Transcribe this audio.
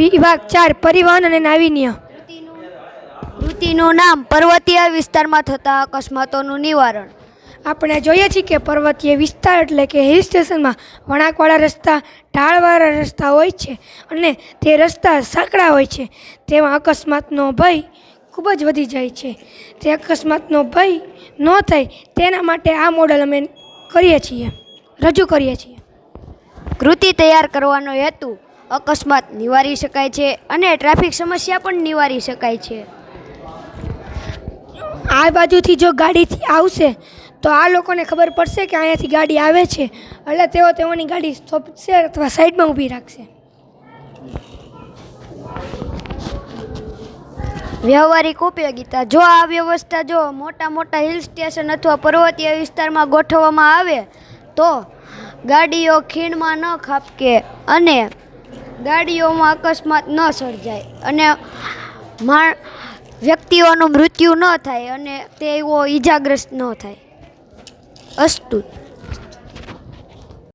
વિભાગ ચાર પરિવહન અને નાવીન્ય. કૃતિનું નામ પર્વતીય વિસ્તારમાં થતા અકસ્માતોનું નિવારણ. આપણે જોઈએ છીએ કે પર્વતીય વિસ્તાર એટલે કે હિલ સ્ટેશનમાં વણાકવાળા રસ્તા ઢાળવાળા રસ્તા હોય છે અને તે રસ્તા સાંકડા હોય છે. તેમાં અકસ્માતનો ભય ખૂબ જ વધી જાય છે. તે અકસ્માતનો ભય ન થાય તેના માટે આ મોડલ અમે કરીએ છીએ રજૂ કરીએ છીએ. કૃતિ તૈયાર કરવાનો હેતુ અકસ્માત નિવારી શકાય છે અને ટ્રાફિક સમસ્યા પણ નિવારી શકાય છે. આ બાજુથી જો ગાડીથી આવશે તો આ લોકોને ખબર પડશે કે અહીંયાથી ગાડી આવે છે. એટલે તેઓ તેઓની ગાડી સ્થોપશે અથવા સાઈડમાં ઊભી રાખશે. વ્યવહારિક ઉપયોગિતા. જો આ વ્યવસ્થા જો મોટા મોટા હિલ સ્ટેશન અથવા પર્વતીય વિસ્તારમાં ગોઠવવામાં આવે તો ગાડીઓ ખીણમાં ન ખાપકે અને ગાડીઓમાં અકસ્માત ન સર્જાય અને માણ વ્યક્તિઓનું મૃત્યુ ન થાય અને તેઓ ઈજાગ્રસ્ત ન થાય. અસ્તુ